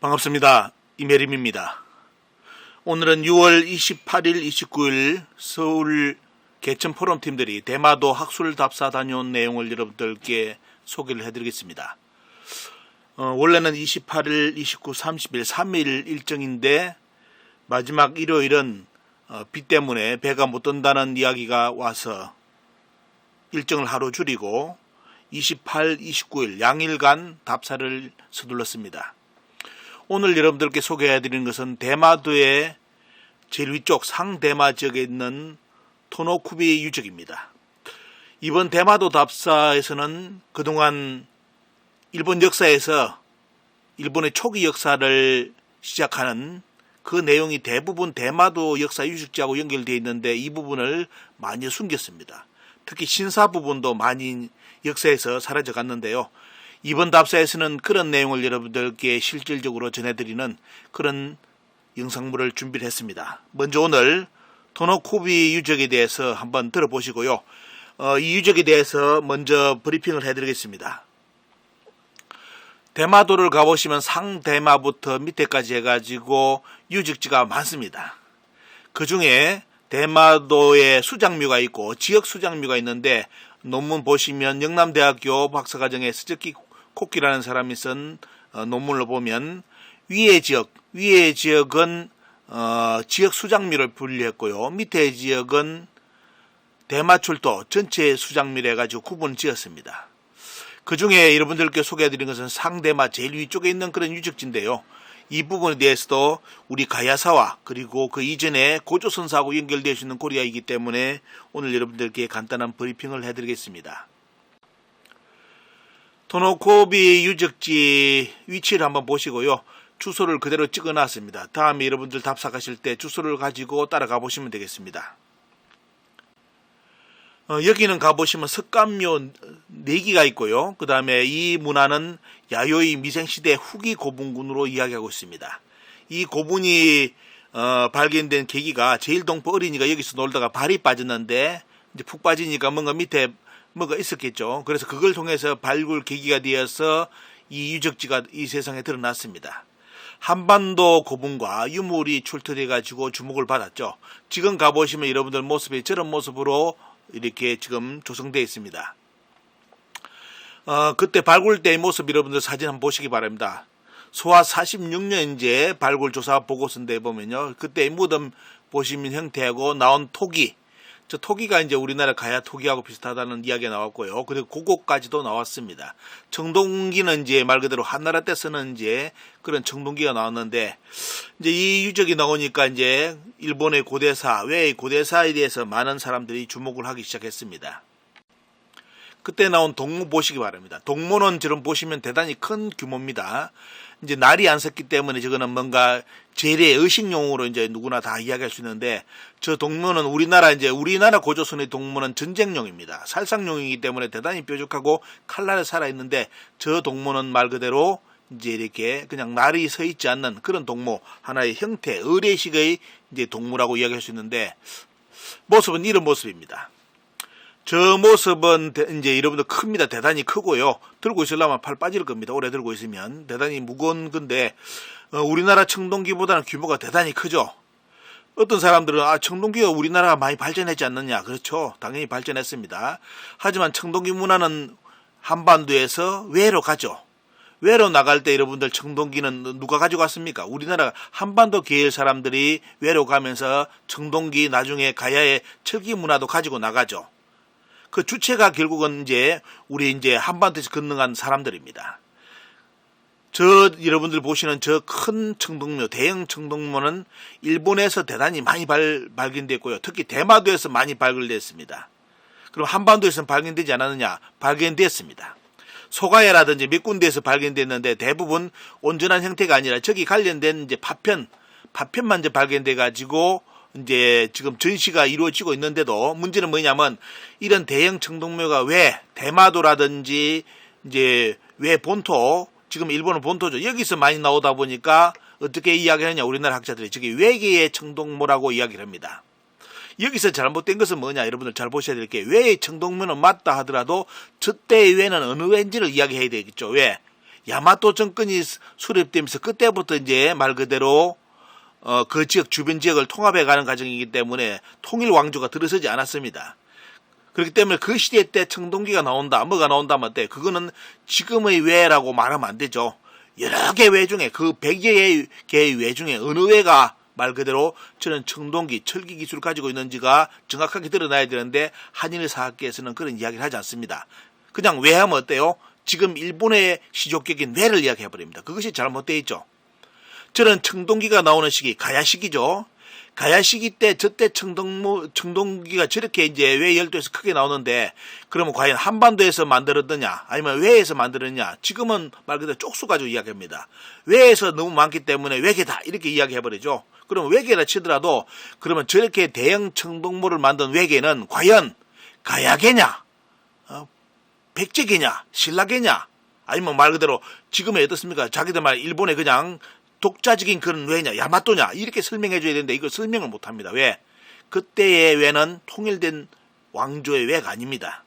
반갑습니다. 이메림입니다. 오늘은 6월 28일, 29일 서울 개천 포럼 팀들이 대마도 학술 답사 다녀온 내용을 여러분들께 소개를 해드리겠습니다. 어, 원래는 28일, 29, 30일, 3일 일정인데 마지막 일요일은 어, 비 때문에 배가 못 뜬다는 이야기가 와서 일정을 하루 줄이고 28, 29일 양일간 답사를 서둘렀습니다. 오늘 여러분들께 소개해 드리는 것은 대마도의 제일 위쪽 상대마 지역에 있는 토노쿠비 유적입니다. 이번 대마도 답사에서는 그동안 일본 역사에서 일본의 초기 역사를 시작하는 그 내용이 대부분 대마도 역사 유적지하고 연결되어 있는데 이 부분을 많이 숨겼습니다. 특히 신사 부분도 많이 역사에서 사라져 갔는데요. 이번 답사에서는 그런 내용을 여러분들께 실질적으로 전해드리는 그런 영상물을 준비를 했습니다. 먼저 오늘 토노코비 유적에 대해서 한번 들어보시고요. 어, 이 유적에 대해서 먼저 브리핑을 해드리겠습니다. 대마도를 가보시면 상대마부터 밑에까지 해가지고 유적지가 많습니다. 그 중에 대마도에 수장묘가 있고 지역 수장묘가 있는데 논문 보시면 영남대학교 박사과정에 스즈키 코키라는 사람이 쓴 어, 논문을 보면 위의 지역, 위의 지역은 어, 지역 수장묘를 분리했고요. 밑에 지역은 대마출도 전체 수장묘를 해가지고 구분 지었습니다. 그 중에 여러분들께 소개해드린 것은 상대마 제일 위쪽에 있는 그런 유적지인데요. 이 부분에 대해서도 우리 가야사와 그리고 그 이전에 고조선사하고 연결되어 있는 코리아이기 때문에 오늘 여러분들께 간단한 브리핑을 해드리겠습니다. 토노코비 유적지 위치를 한번 보시고요. 주소를 그대로 찍어 놨습니다. 다음에 여러분들 답사가실 때 주소를 가지고 따라가 보시면 되겠습니다. 어, 여기는 가보시면 석감묘 4기가 있고요. 그 다음에 이 문화는 야요이 미생시대 후기 고분군으로 이야기하고 있습니다. 이 고분이 어, 발견된 계기가 제일 동포 어린이가 여기서 놀다가 발이 빠졌는데 이제 푹 빠지니까 뭔가 밑에 뭐가 있었겠죠. 그래서 그걸 통해서 발굴 계기가 되어서 이 유적지가 이 세상에 드러났습니다. 한반도 고분과 유물이 출토돼 가지고 주목을 받았죠. 지금 가보시면 여러분들 모습이 저런 모습으로 이렇게 지금 조성되어 있습니다. 어, 그때 발굴 때의 모습 여러분들 사진 한번 보시기 바랍니다. 소화 46년제 발굴 조사 보고서인데 보면요. 그때 무덤 보시면 형태하고 나온 토기. 저 토기가 이제 우리나라 가야 토기하고 비슷하다는 이야기가 나왔고요. 그리고 고고까지도 나왔습니다. 청동기는 이제 말 그대로 한나라 때 쓰는 이제 그런 청동기가 나왔는데 이제 이 유적이 나오니까 이제 일본의 고대사, 외의 고대사에 대해서 많은 사람들이 주목을 하기 시작했습니다. 그때 나온 동무 보시기 바랍니다. 동무는 지금 보시면 대단히 큰 규모입니다. 이제 날이 안 섰기 때문에 저거는 뭔가 재래 의식용으로 이제 누구나 다 이야기할 수 있는데 저 동무는 우리나라 이제 우리나라 고조선의 동무는 전쟁용입니다. 살상용이기 때문에 대단히 뾰족하고 칼날에 살아 있는데 저 동무는 말 그대로 이제 이렇게 그냥 날이 서 있지 않는 그런 동무 하나의 형태 의례식의 이제 동무라고 이야기할 수 있는데 모습은 이런 모습입니다. 저 모습은 대- 이제 여러분들 큽니다. 대단히 크고요. 들고 있으려면 팔 빠질 겁니다. 오래 들고 있으면 대단히 무거운 건데 어, 우리나라 청동기보다는 규모가 대단히 크죠. 어떤 사람들은 아 청동기가 우리나라가 많이 발전했지 않느냐 그렇죠. 당연히 발전했습니다. 하지만 청동기 문화는 한반도에서 외로 가죠. 외로 나갈 때 여러분들 청동기는 누가 가져갔습니까? 우리나라 한반도 계열 사람들이 외로 가면서 청동기 나중에 가야의 철기 문화도 가지고 나가죠. 그 주체가 결국은 이제 우리 이제 한반도에서 건너간 사람들입니다. 저 여러분들 보시는 저 큰 청동묘, 대형 청동묘는 일본에서 대단히 많이 발, 발견됐고요. 특히 대마도에서 많이 발굴됐습니다. 그럼 한반도에서는 발견되지 않았느냐? 발견됐습니다. 소가야라든지 몇 군데에서 발견됐는데 대부분 온전한 형태가 아니라 저기 관련된 이제 파편, 파편만 이제 발견돼 가지고 이제 지금 전시가 이루어지고 있는데도 문제는 뭐냐면 이런 대형 청동묘가 왜 대마도라든지 이제 왜 본토 지금 일본은 본토죠. 여기서 많이 나오다 보니까 어떻게 이야기하느냐 우리나라 학자들이. 저게 외계의 청동모라고 이야기를 합니다. 여기서 잘못된 것은 뭐냐 여러분들 잘 보셔야 될게왜 청동묘는 맞다 하더라도 저때의 왜는 어느 왜인지를 이야기해야 되겠죠. 왜? 야마토 정권이 수- 수립되면서 그때부터 이제 말 그대로 어, 그 지역 주변 지역을 통합해 가는 과정이기 때문에 통일 왕조가 들어서지 않았습니다. 그렇기 때문에 그 시대 때 청동기가 나온다, 뭐가 나온다 할 때 그거는 지금의 외라고 말하면 안 되죠. 여러 개 외 중에 그 100여 개의 외 중에 어느 외가 말 그대로 저는 청동기, 철기 기술을 가지고 있는지가 정확하게 드러나야 되는데 한일 사학계에서는 그런 이야기를 하지 않습니다. 그냥 외하면 어때요? 지금 일본의 시족격인 외를 이야기해버립니다. 그것이 잘못되어 있죠. 저는 청동기가 나오는 시기, 가야 시기죠. 가야 시기 때, 저때 청동무, 청동기가 저렇게 이제 외 열도에서 크게 나오는데, 그러면 과연 한반도에서 만들었느냐, 아니면 외에서 만들었냐, 지금은 말 그대로 쪽수 가지고 이야기합니다. 외에서 너무 많기 때문에 외계다, 이렇게 이야기해버리죠. 그럼 외계라 치더라도, 그러면 저렇게 대형 청동모를 만든 외계는 과연 가야계냐, 어, 백제계냐, 신라계냐, 아니면 말 그대로 지금의 어떻습니까? 자기들 말 일본에 그냥 독자적인 그런 왜냐, 야마토냐 이렇게 설명해 줘야 되는데 이걸 설명을 못 합니다. 왜? 그때의 왜는 통일된 왕조의 왜가 아닙니다.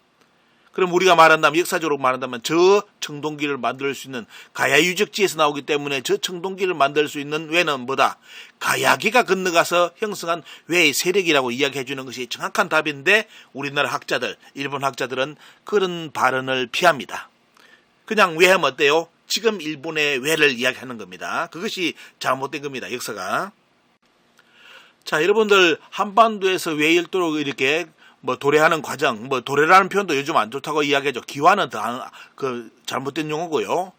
그럼 우리가 말한다면 역사적으로 말한다면 저 청동기를 만들 수 있는 가야 유적지에서 나오기 때문에 저 청동기를 만들 수 있는 왜는 뭐다? 가야기가 건너가서 형성한 왜의 세력이라고 이야기해 주는 것이 정확한 답인데 우리나라 학자들, 일본 학자들은 그런 발언을 피합니다. 그냥 왜 하면 어때요? 지금 일본의 왜를 이야기하는 겁니다. 그것이 잘못된 겁니다. 역사가. 자, 여러분들 한반도에서 왜 일도로 이렇게 뭐 도래하는 과정, 뭐 도래라는 표현도 요즘 안 좋다고 이야기하죠. 기화는 더그 잘못된 용어고요.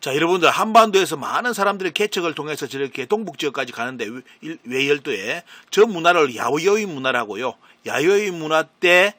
자, 여러분들 한반도에서 많은 사람들의 개척을 통해서 저렇게 동북 지역까지 가는데 일- 외열도에 저 문화를 야오요이 문화라고요. 야오요이 문화 때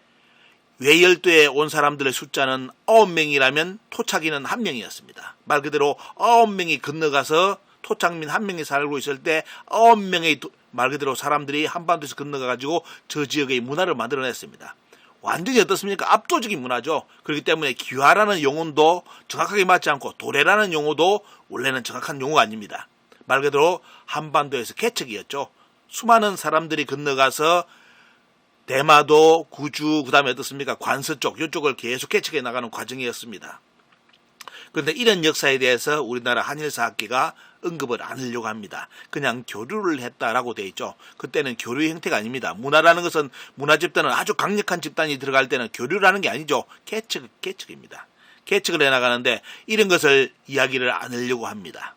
외열도에 온 사람들의 숫자는 9명이라면 토착인은 한 명이었습니다. 말 그대로 9명이 건너가서 토착민 한 명이 살고 있을 때 9명의 말 그대로 사람들이 한반도에서 건너가 가지고 저 지역의 문화를 만들어냈습니다. 완전히 어떻습니까? 압도적인 문화죠. 그렇기 때문에 귀화라는 용어도 정확하게 맞지 않고 도래라는 용어도 원래는 정확한 용어가 아닙니다. 말 그대로 한반도에서 개척이었죠. 수많은 사람들이 건너가서 대마도, 구주, 그 다음에 어떻습니까? 관서 쪽, 이쪽을 계속 개척해 나가는 과정이었습니다. 그런데 이런 역사에 대해서 우리나라 한일사학계가 언급을 안 하려고 합니다. 그냥 교류를 했다라고 돼 있죠. 그때는 교류 형태가 아닙니다. 문화라는 것은 문화 집단은 아주 강력한 집단이 들어갈 때는 교류라는 게 아니죠. 개척, 개척입니다. 개척을 해나가는데 이런 것을 이야기를 안 하려고 합니다.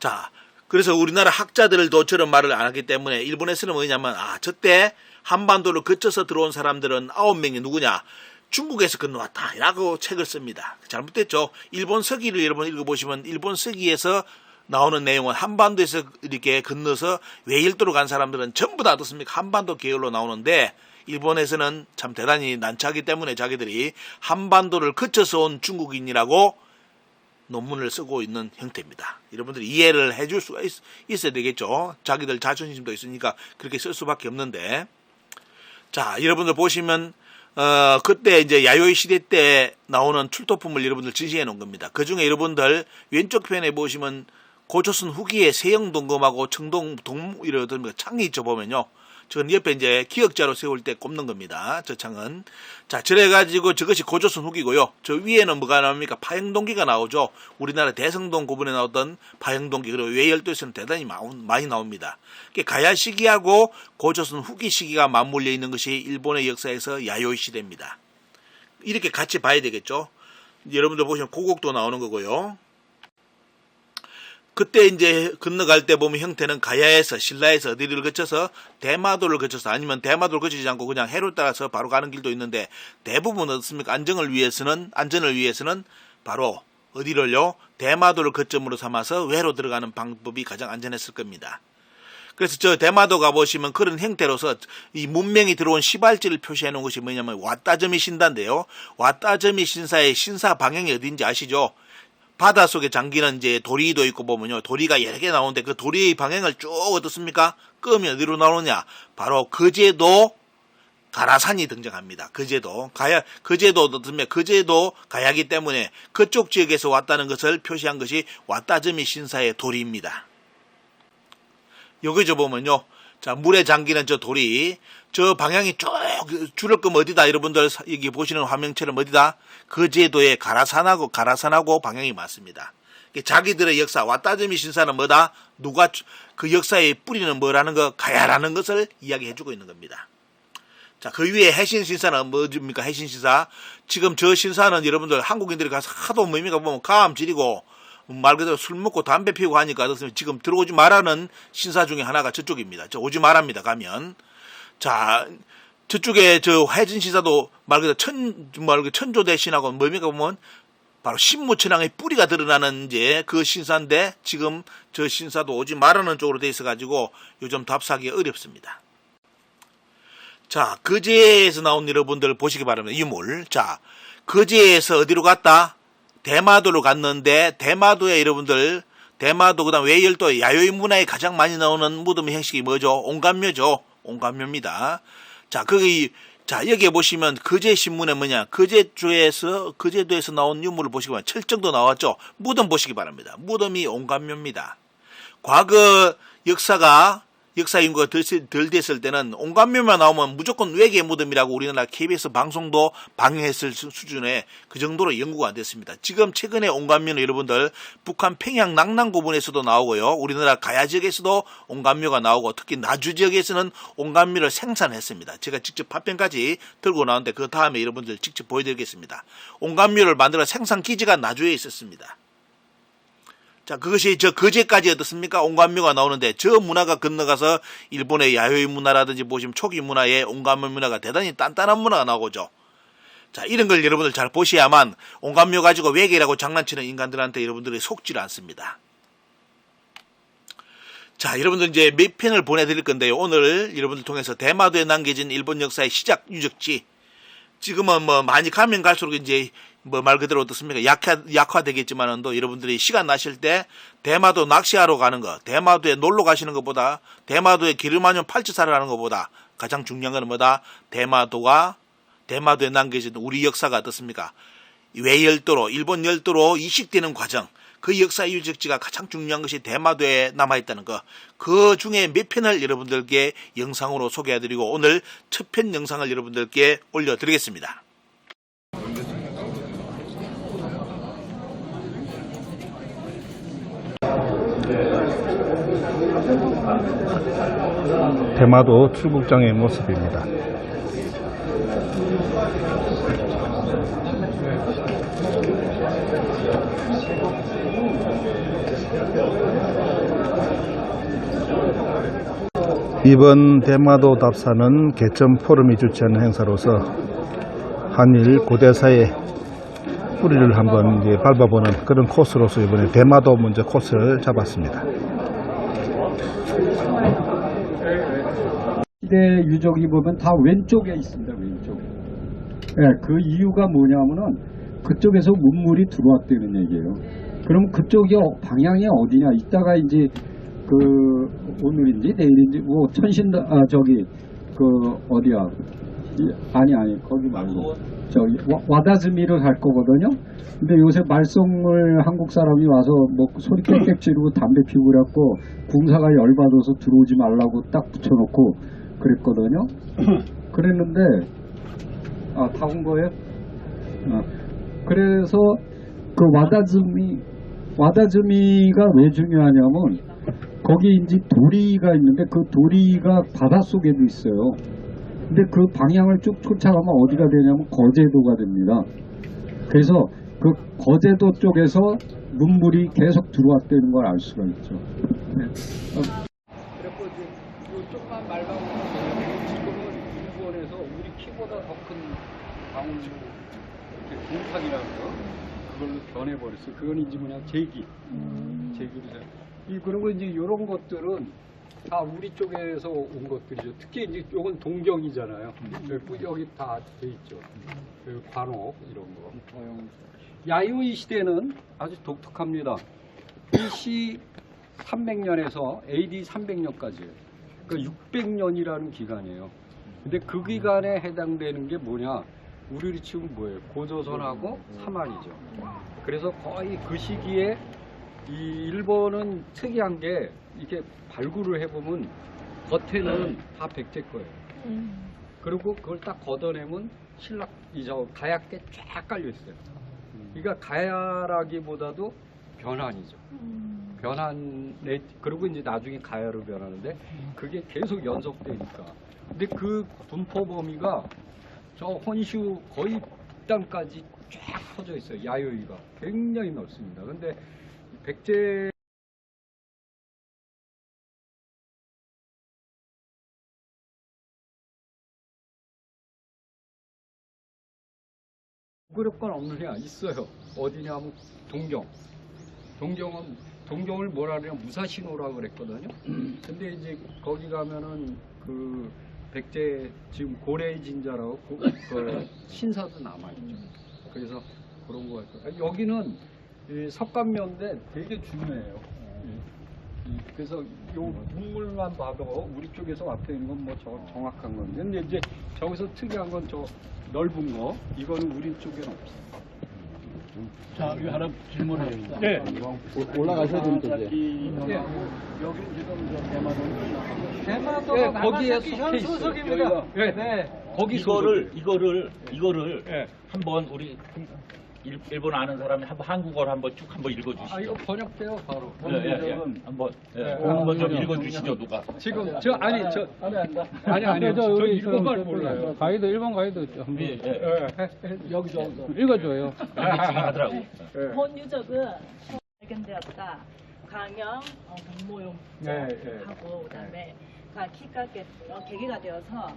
자, 그래서 우리나라 학자들도 저런 말을 안 하기 때문에 일본에서는 뭐냐면 아, 저때 한반도를 거쳐서 들어온 사람들은 아홉 명이 누구냐? 중국에서 건너왔다. 라고 책을 씁니다. 잘못됐죠. 일본 서기를 여러분 읽어보시면 일본 서기에서 나오는 내용은 한반도에서 이렇게 건너서 외일도로 간 사람들은 전부 다 어떻습니까? 한반도 계열로 나오는데 일본에서는 참 대단히 난처하기 때문에 자기들이 한반도를 거쳐서 온 중국인이라고 논문을 쓰고 있는 형태입니다. 여러분들이 이해를 해줄 수가 있, 어야 되겠죠. 자기들 자존심도 있으니까 그렇게 쓸 수밖에 없는데. 자, 여러분들 보시면, 어, 그때 이제 야요이 시대 때 나오는 출토품을 여러분들 전시해 놓은 겁니다. 그 중에 여러분들 왼쪽 편에 보시면 고조선 후기의 세영 동검하고 청동 동, 이런 창이 있죠, 보면요. 저건 옆에 이제 기억자로 세울 때 꼽는 겁니다. 저 창은. 자, 저래가지고 저것이 고조선 후기고요. 저 위에는 뭐가 나옵니까? 파행동기가 나오죠. 우리나라 대성동 고분에 나왔던 파행동기, 그리고 외열도에서는 대단히 많이 나옵니다. 가야 시기하고 고조선 후기 시기가 맞물려 있는 것이 일본의 역사에서 야요이 시대입니다. 이렇게 같이 봐야 되겠죠. 여러분들 보시면 고곡도 나오는 거고요. 그때 이제 건너갈 때 보면 형태는 가야에서 신라에서 어디를 거쳐서 대마도를 거쳐서 아니면 대마도를 거치지 않고 그냥 해를 따라서 바로 가는 길도 있는데 대부분 어떻습니까? 안정을 위해서는 안전을 위해서는 바로 어디를요? 대마도를 거점으로 삼아서 외로 들어가는 방법이 가장 안전했을 겁니다. 그래서 저 대마도 가보시면 그런 형태로서 이 문명이 들어온 시발지를 표시해 놓은 것이 뭐냐면 왔다점이 신다인데요. 왔다점이 신사의 신사 방향이 어딘지 아시죠? 바다 속에 잠기는 이제 도리도 있고 보면요. 도리가 여러 개 나오는데 그 도리의 방향을 쭉 어떻습니까? 끄면 어디로 나오느냐? 바로 거제도 가라산이 등장합니다. 거제도. 가야, 거제도 어떻습니까? 거제도 가야기 때문에 그쪽 지역에서 왔다는 것을 표시한 것이 왔다점이 신사의 도리입니다. 여기저 보면요. 자, 물에 잠기는 저 돌이 저 방향이 쭉 줄을 거면 어디다 여러분들 사- 여기 보시는 화면처럼 어디다 그 제도에 가라산하고 가라산하고 방향이 맞습니다. 자기들의 역사 왔다점이 신사는 뭐다 누가 주- 그 역사의 뿌리는 뭐라는 거 가야라는 것을 이야기해주고 있는 겁니다. 자, 그 위에 해신 신사는 뭐입니까? 해신 신사. 지금 저 신사는 여러분들 한국인들이 가서 하도 뭐입니까? 보면 감 지리고 말 그대로 술 먹고 담배 피우고 하니까? 지금 들어오지 말라는 신사 중에 하나가 저쪽입니다. 저 오지 말랍니다. 가면. 자, 저쪽에 저 해진 신사도 말 그대로 천, 말 그대로 천조 대 신하고 뭡니까? 보면 바로 신무천왕의 뿌리가 드러나는 이제 그 신사인데 지금 저 신사도 오지 말라는 쪽으로 돼 있어가지고 요즘 답사하기 어렵습니다. 자, 거제에서 나온 여러분들 보시기 바랍니다. 유물. 자, 거제에서 어디로 갔다? 대마도로 갔는데, 대마도에 여러분들, 대마도, 그 다음 외열도, 야요이 문화에 가장 많이 나오는 무덤 형식이 뭐죠? 온감묘죠. 온감묘입니다. 자, 거기, 자, 여기에 보시면 거제 신문에 뭐냐? 거제 쪽에서, 거제도에서 나온 유물을 보시기 바랍니다. 철정도 나왔죠? 무덤 보시기 바랍니다. 무덤이 온감묘입니다. 과거 역사가 역사 인구가 덜, 덜 됐을 때는 온감묘만 나오면 무조건 외계 무덤이라고 우리나라 KBS 방송도 방영했을 수- 수준의 그 정도로 연구가 안 됐습니다. 지금 최근에 온감묘는 여러분들 북한 평양 낙남 고분에서도 나오고요. 우리나라 가야 지역에서도 온감묘가 나오고 특히 나주 지역에서는 온감묘를 생산했습니다. 제가 직접 파편까지 들고 나왔는데 그 다음에 여러분들 직접 보여드리겠습니다. 온감묘를 만들어 생산 기지가 나주에 있었습니다. 자, 그것이 저 거제까지 어떻습니까? 온감묘가 나오는데 저 문화가 건너가서 일본의 야요이 문화라든지 보시면 초기 문화의 온감묘 문화가 대단히 단단한 문화가 나오죠. 자, 이런 걸 여러분들 잘 보셔야만 온감묘 가지고 외계라고 장난치는 인간들한테 여러분들이 속지를 않습니다. 자, 여러분들 이제 몇 편을 보내드릴 건데요. 오늘 여러분들 통해서 대마도에 남겨진 일본 역사의 시작 유적지. 지금은 뭐 많이 가면 갈수록 이제 뭐 말 그대로 어떻습니까? 약화, 약화되겠지만은 또 여러분들이 시간 나실 때 대마도 낚시하러 가는 거, 대마도에 놀러 가시는 것보다 대마도에 기름마년 팔찌사를 하는 것보다 가장 중요한 건 뭐다? 대마도가 대마도에 남겨진 우리 역사가 어떻습니까? 외열도로, 일본 열도로 이식되는 과정, 그 역사 유적지가 가장 중요한 것이 대마도에 남아있다는 거. 그 중에 몇 편을 여러분들께 영상으로 소개해드리고 오늘 첫 편 영상을 여러분들께 올려드리겠습니다. 대마도 출국장의 모습입니다. 이번 대마도 답사는 개천 포럼이 주최하는 행사로서 한일 고대사의 뿌리를 한번 밟아보는 그런 코스로서 이번에 대마도 문제 코스를 잡았습니다. 시대 유적이 보면 다 왼쪽에 있습니다. 왼쪽에. 예, 그 이유가 뭐냐면은 그쪽에서 문물이 들어왔다는 얘기예요. 그럼 그쪽이 어- 방향이 어디냐? 이따가 이제 그 오늘인지 내일인지 뭐 천신 아 저기 그 어디야? 이- 아니 아니 거기 말고 저기 와- 와다즈미를 갈 거거든요. 근데 요새 말썽을 한국 사람이 와서 뭐 소리 꽥꽥 지르고 담배 피우고 그래갖고 군사가 열받아서 들어오지 말라고 딱 붙여놓고 그랬거든요. 그랬는데 아 다 온 거예요? 어. 그래서 그 와다즈미 와다즈미가 왜 중요하냐면 거기 이제 도리가 있는데 그 도리가 바닷속에도 있어요. 근데 그 방향을 쭉 쫓아가면 어디가 되냐면 거제도가 됩니다. 그래서 그 거제도 쪽에서 문물이 계속 들어왔다는 걸 알 수가 있죠. 네. 그래서 이제 이쪽만 말가고 지금은 일본에서 우리 키보다 더 큰 방울 이렇게 공탁이라고 그걸로 변해버렸어요. 그건 이제 뭐냐 제기, 제기로 돼. 이 그리고 이제 이런 것들은 다 우리 쪽에서 온 것들이죠. 특히 이제 이건 동경이잖아요. 여기 여기 다 돼 있죠. 그 관옥 이런 거. 야요이 시대는 아주 독특합니다. BC 300년에서 AD 300년까지예요. 그러니까 600년이라는 기간이에요. 근데 그 기간에 해당되는 게 뭐냐? 우리로 치면 뭐예요? 고조선하고 사만이죠. 그래서 거의 그 시기에 이 일본은 특이한 게 이렇게 발굴을 해보면 겉에는 다 백제 거예요. 그리고 그걸 딱 걷어내면 신락 이저 가약게 쫙 깔려 있어요. 그러니까 가야라기보다도 변환이죠. 변환에 그리고 이제 나중에 가야로 변하는데 그게 계속 연속되니까. 근데 그 분포 범위가 저 혼슈 거의 땅까지 쫙 퍼져 있어요. 야요이가 굉장히 넓습니다. 근데 백제 그릇건 없느냐 있어요. 어디냐면 동경. 동경은 동경을 뭐라 그래요? 무사신호라 그랬거든요. 근데 이제 거기 가면은 그 백제 지금 고래 진자라고 고- 그 신사도 남아 있죠. 그래서 그런 거 같아요. 여기는 이 석간면인데 되게 중요해요. 그래서 요 문물만 봐도 우리 쪽에서 왔다 있는 건 뭐 정확한 건데 근데 이제 저기서 특이한 건저 넓은 거 이거는 우리 쪽에는 없어요. 자, 여기 하나 질문해요. 네. 올라가셔야 되는데. 네. 여기 지금 저 대마도 대마도가 거기에 속해 있어요. 네. 네. 거기 이거를. 이거를 이거를 네. 한번 우리 일, 일본 아는 사람이 한번 한국어로 한번 쭉 한번 읽어주시죠. 아 이거 번역돼요 바로. 예, 예, 예. 한번 예, 네. 한번 좀 읽어주시죠 누가. 지금 저 아니 저 아니 아니 저저 우리 일본말 저 몰라요. 가이드 일본 가이드. 한번 예, 예. 예. 여기 저 읽어줘요. 하더라고. 예. 본 유적은 발견되었다. 강형 어, 문모용 네, 네. 하고 그다음에 가 키가게 어, 계기가 되어서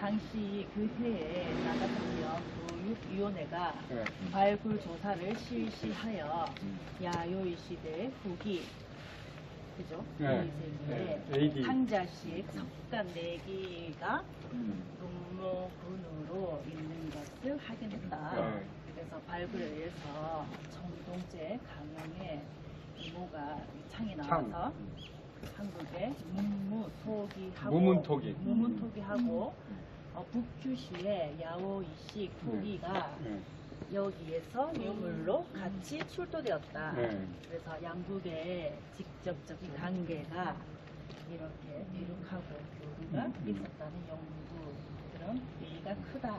당시 그 해에 교육 위원회가 예. 발굴 조사를 실시하여 야요이 시대 후기 그죠? 네. 네. AD. 상자식 석간 네기가 문모군으로 있는 것을 확인했다. 네. 그래서 발굴에 의해서 청동제 강영의 이모가 창이 창. 나와서 한국의 문무토기하고 무문토기. 무문토기하고 어, 북주시의 야오이식 토기가 예. 여기에서 유물로 같이 출토되었다. 네. 그래서 양국의 직접적인 관계가 이렇게 비룩하고 교류가 있었다는 연구들은 의의가 크다.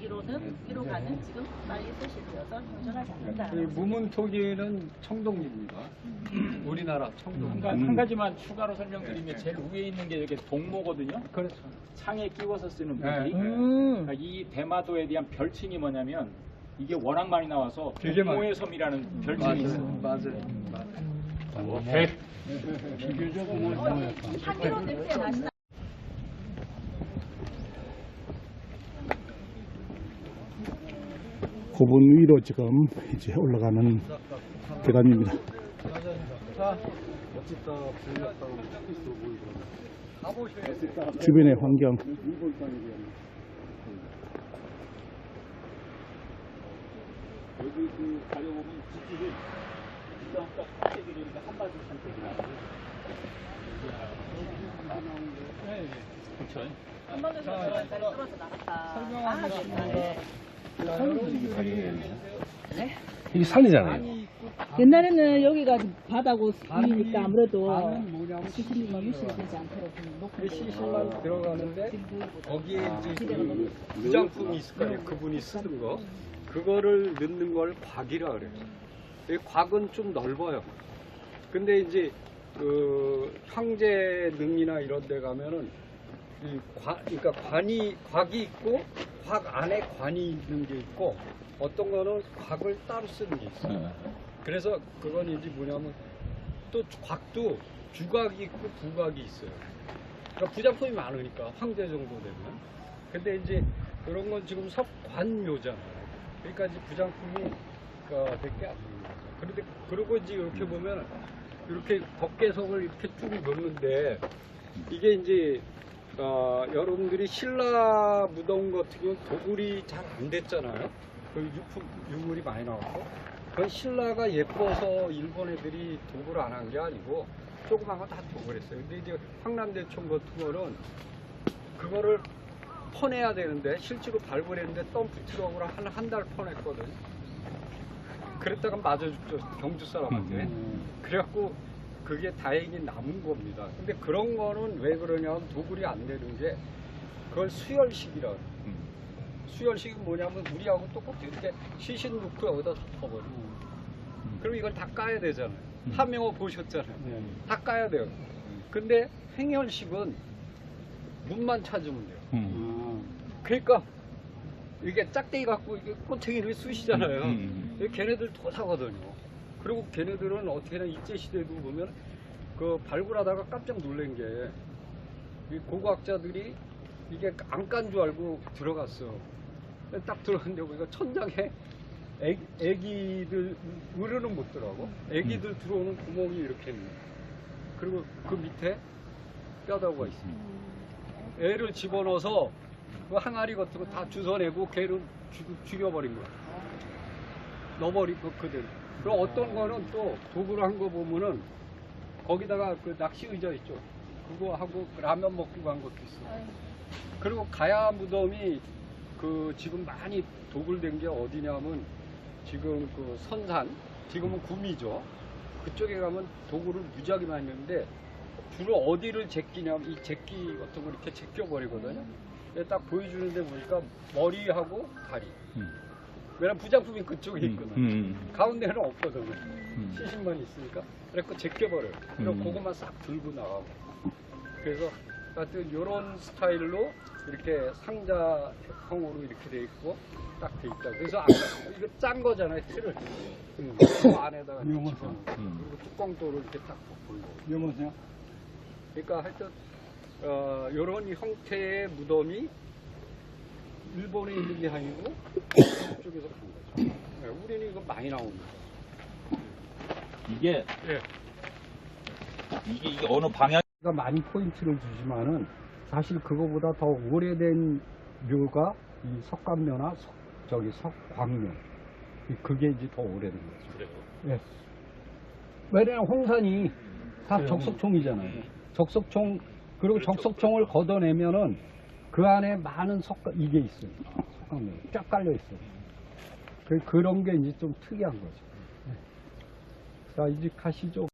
이로는 이로가는 지금 빨리 소실되어서 현존하지 않는다. 그 무문토기는 청동입니다. 우리나라 청동. 한, 가, 한 가지만 추가로 설명드리면 제일 위에 있는 게 이렇게 동모거든요. 그렇죠. 창에 끼워서 쓰는 무기. 네. 그러니까 이 대마도에 대한 별칭이 뭐냐면 이게 워낙 많이 나와서 되게 많아요. 동모의 섬이라는 별칭이 있어요. 맞아요. 배, 향기로 냄새 나시나? 고분 위로 지금 이제 올라가는 계단입니다. 주변의 환경 여기 그 가려보면 지지를 일단 딱 산책이니까 한바지 산책이라. 그렇죠. 한 번도 떨어져 떨어져 나갔다. 아, 옛날 에. 이게 산이잖아요. 옛날에는 여기가 바다고 위니까 아무래도 수심이 유실되지 않도록 좀그 높은 시신만 들어가는데 거기에 이제 그 부장품이 있을 거예요. 그분이 쓰던 거. 그거를 넣는 걸 곽이라 그래요. 이 곽은 좀 넓어요. 근데 이제 그 황제 능이나 이런 데 가면은 이 관, 그러니까 관이 곽이 있고 곽 안에 관이 있는 게 있고 어떤 거는 곽을 따로 쓰는 게 있어요. 그래서 그건 이제 뭐냐면 또 곽도 주곽이 있고 부곽이 있어요. 그러니까 부작품이 많으니까 황제 정도 되면. 근데 이제 그런 건 지금 석관묘잖아요. 그러니까 이제 부작품이 그러니까 몇개 안 되는 거죠. 그런데 그러고 이제 이렇게 보면 이렇게 덮개석을 이렇게 쭉 놓는데 이게 이제 어, 여러분들이 신라 무덤 같은 경우는 도굴이 잘 안 됐잖아요. 그 유품, 유물이 많이 나왔고. 그건 신라가 예뻐서 일본 애들이 도굴 안 한 게 아니고 조그만 거 다 도굴했어요. 근데 이제 황남대총 같은 거는 그거를 퍼내야 되는데 실제로 발굴했는데 덤프 트럭으로 한 한 달 퍼냈거든. 그랬다가 맞아 죽죠 경주 사람한테. 그래갖고 그게 다행히 남은 겁니다. 근데 그런 거는 왜 그러냐면 도굴이 안 되는 게 그걸 수열식이라. 그래요. 수열식은 뭐냐면 우리하고 똑같아요. 이렇게 시신 넣고 여기다 덮어버려. 그럼 이걸 다 까야 되잖아요. 한명호 보셨잖아요. 다 까야 돼요. 근데 횡혈식은 문만 찾으면 돼요. 음. 그러니까 이게 짝대기 갖고 이게 꼬챙이를 쑤시잖아요. 음. 이게 걔네들 도사거든요. 그리고 걔네들은 어떻게나 일제 시대도 보면 그 발굴하다가 깜짝 놀란 게 이 고고학자들이 이게 안 깐 줄 알고 들어갔어. 딱 들어갔는데 우리가 천장에 애, 애기들 으르는 못 들어가고 애기들 들어오는 구멍이 이렇게 있는. 그리고 그 밑에 뼈다구가 있습니다. 애를 집어넣어서 그 항아리 같은 거 다 주워내고 걔를 죽- 죽여버린 거야. 넣어버리고 그대로. 그리고 어떤 거는 또 도구로 한 거 보면은 거기다가 그 낚시 의자 있죠. 그거 하고 라면 먹고 간 것도 있어. 그리고 가야 무덤이 그 지금 많이 도굴된 게 어디냐면 지금 그 선산, 지금은 구미죠. 그쪽에 가면 도구를 무지하게 많이 있는데 주로 어디를 제끼냐면 이 제끼 같은 거 이렇게 제껴버리거든요. 근데 딱 보여주는데 보니까 머리하고 다리. 왜냐면 부장품이 그쪽에 있거든. 음. 가운데는 없거든요. 시신만 있으니까. 그래서 제껴버려요. 그리고 음. 그것만 싹 들고 나가고. 그래서 하여튼 이런 스타일로 이렇게 상자형으로 이렇게 돼 있고 딱 돼 있다. 그래서 아까 이거 짠 거잖아요, 틀을. 음, 그 안에다가 집어넣고 그리고 뚜껑도로 이렇게 딱 덮은 거. 이거세요 그러니까 하여튼 어, 이런 형태의 무덤이 일본에 있는 게 아니고 이쪽에서 간 거죠. 네, 우리는 이거 많이 나옵니다. 이게 예. 이게, 이게 어느 방향 가 많이 포인트를 주지만은 사실 그거보다 더 오래된 묘가 이 석관묘나 석, 저기 석광묘 이- 그게 이제 더 오래된 거죠. 그래요. 예. 왜냐면 홍산이 다 적석총이잖아요. 적석총 그리고 적석총을 걷어내면은 그 안에 많은 석관 이게 있어요. 석관묘 쫙 깔려 있어요. 그, 그런 게 이제 좀 특이한 거죠. 예. 자 이제 가시죠.